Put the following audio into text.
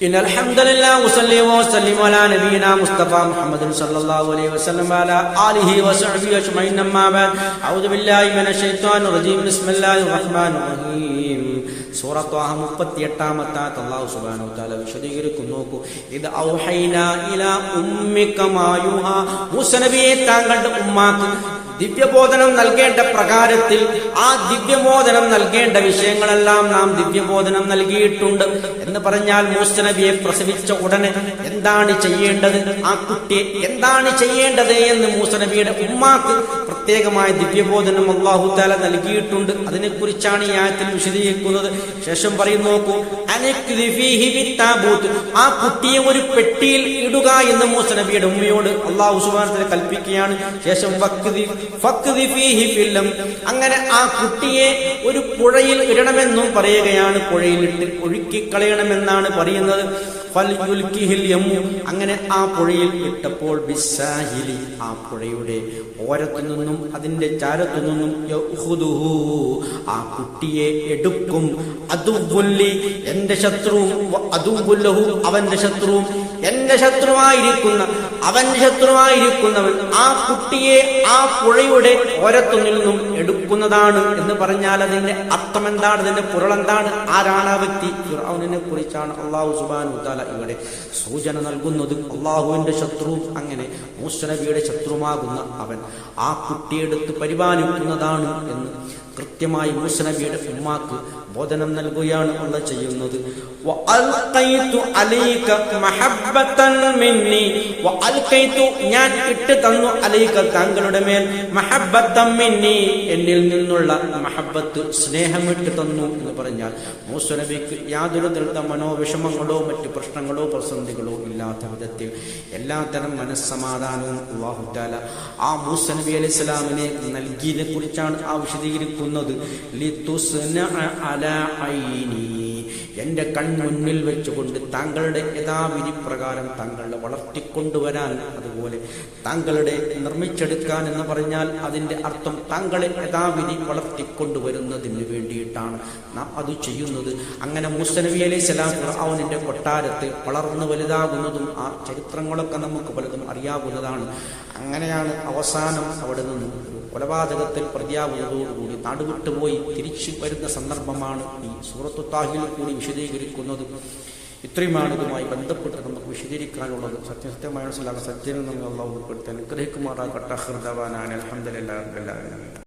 إن الحمد لله وصلي وسلم على نبينا مصطفى محمد صلى الله عليه وسلم وعلى آله وصحبه أجمعين أما بعد أعوذ بالله من الشيطان الرجيم بسم الله الرحمن الرحيم സൂറത്ത് ആഹ മുപ്പത്തി എട്ടാമത്താത്ത് അള്ളാഹു സുബാനു താല വിശദീകരിക്കുന്നു നോക്കൂ ഇത് ഔഹൈന ഇല ഉമ്മിക്കമായുഹ മൂസനബിയെ താങ്കളുടെ ഉമ്മാക്ക് ദിവ്യബോധനം നൽകേണ്ട പ്രകാരത്തിൽ ആ ദിവ്യബോധനം നൽകേണ്ട വിഷയങ്ങളെല്ലാം നാം ദിവ്യബോധനം നൽകിയിട്ടുണ്ട് എന്ന് പറഞ്ഞാൽ മൂസ്തനബിയെ പ്രസവിച്ച ഉടനെ എന്താണ് ചെയ്യേണ്ടത് ആ കുട്ടിയെ എന്താണ് ചെയ്യേണ്ടത് എന്ന് മൂസനബിയുടെ ഉമ്മാക്ക് പ്രത്യേകമായ ദിവ്യബോധനം അള്ളാഹു താല നൽകിയിട്ടുണ്ട് അതിനെക്കുറിച്ചാണ് ഈ ആയത്തിൽ വിശദീകരിക്കുന്നത് ശേഷം പറയും നോക്കൂ. ആ കുട്ടിയെ ഒരു പെട്ടിയിൽ ഇടുക എന്ന് മൂസനബിയുടെ ഉമ്മയോട് അള്ളാഹു സുബാനത്തിന് കൽപ്പിക്കുകയാണ് ശേഷം വക്തി. അങ്ങനെ ആ കുട്ടിയെ ഒരു പുഴയിൽ ഇടണമെന്നും പറയുകയാണ് പുഴയിലിട്ട് ഒഴുക്കിക്കളയണമെന്നാണ് പറയുന്നത്. അങ്ങനെ ആ പുഴയിൽ ഇട്ടപ്പോൾ ബിസാഹിലി ആ പുഴയുടെ ഓരത്തു നിന്നും അതിന്റെ ചാരത്തു നിന്നും. ആ കുട്ടിയെ എടുക്കും അതുപുല്ലി എന്റെ ശത്രുവും അതുപുല്ലഹു അവന്റെ ശത്രുവും എന്റെ ശത്രുവായിരിക്കുന്ന അവന്റെ ശത്രുവായിരിക്കുന്നവൻ ആ കുട്ടിയെ ആ പുഴയുടെ ഓരത്തു നിന്നും എടുക്കുന്നതാണ് എന്ന് പറഞ്ഞാൽ അതിന്റെ അർത്ഥം എന്താണ് അതിന്റെ പുരൾ എന്താണ് ആരാണ് ആ വ്യക്തി? ഫിർഔനിനെ കുറിച്ചാണ് അള്ളാഹു സുബാനു താല ഇവിടെ സൂചന നൽകുന്നത്. അള്ളാഹുവിന്റെ ശത്രു അങ്ങനെ മൂസനബിയുടെ ശത്രുമാകുന്ന അവൻ ആ കുട്ടിയെടുത്ത് പരിപാലിക്കുന്നതാണ് എന്ന് കൃത്യമായി മൂസനബിയുടെ ഉമ്മാക്ക് ബോധനം നൽകുകയാണ് അള്ള ചെയ്യുന്നത്. അലൈക മിന്നി. ഞാൻ ഇട്ട് തന്നു അലൈക താങ്കളുടെ മേൽ. മഹബത്തമ്മിന്നി മിന്നി. എന്നിൽ നിന്നുള്ള മഹബത്ത് സ്നേഹം ഇട്ട് തന്നു എന്ന് പറഞ്ഞാൽ മൂസനബിക്ക് യാതൊരു ദൃഢ മനോവിഷമങ്ങളോ മറ്റു പ്രശ്നങ്ങളോ പ്രസന്ധികളോ ഇല്ലാത്ത വിധത്തിൽ എല്ലാത്തരം മനസ്സമാധാനവും അള്ളാഹുറ്റാല ആ മൂസനബി അലൈഹി ഇസ്ലാമിനെ നൽകിയതിനെ കുറിച്ചാണ് ആ വിശദീകരിക്കുന്നത്. ലിതുസ്ന അല ഐനി. എന്റെ കൺമുന്നിൽ വെച്ചുകൊണ്ട് താങ്കളുടെ യഥാവിധി പ്രകാരം താങ്കളെ വളർത്തിക്കൊണ്ടുവരാൻ അതുപോലെ താങ്കളുടെ നിർമ്മിച്ചെടുക്കാൻ എന്ന് പറഞ്ഞാൽ അതിന്റെ അർത്ഥം താങ്കളെ യഥാവിധി വളർത്തിക്കൊണ്ടുവരുന്നതിന് വേണ്ടിയിട്ടാണ്. നാം അത് ചെയ്യുന്നത്. അങ്ങനെ മുസ്തനബി അലൈഹി സ്വലാം അവനിന്റെ കൊട്ടാരത്ത് വളർന്നു വലുതാകുന്നതും ആ ചരിത്രങ്ങളൊക്കെ നമുക്ക് പലതും അറിയാവുന്നതാണ്. അങ്ങനെയാണ് അവസാനം അവിടെ നിന്നും കൊലപാതകത്തിൽ പ്രതിയാവുന്നതോടുകൂടി നാടുവിട്ടുപോയി തിരിച്ചു വരുന്ന സന്ദർഭമാണ് ഈ സൂറത്തു താഹിൽ കൂടി വിശദീകരിക്കുന്നത്. ഇത്രയുമാണ് ഇതുമായി ബന്ധപ്പെട്ട് നമുക്ക് വിശദീകരിക്കാനുള്ളത്. സത്യസത്യമായ മനസ്സിലാക്കാൻ സത്യം നമ്മൾ അള്ളാഹു ഉൾപ്പെടുത്തി അനുഗ്രഹിക്കുമാറാകട്ടെ. ഹൃദവാനാണ് അലഹമ്മദില്ലാ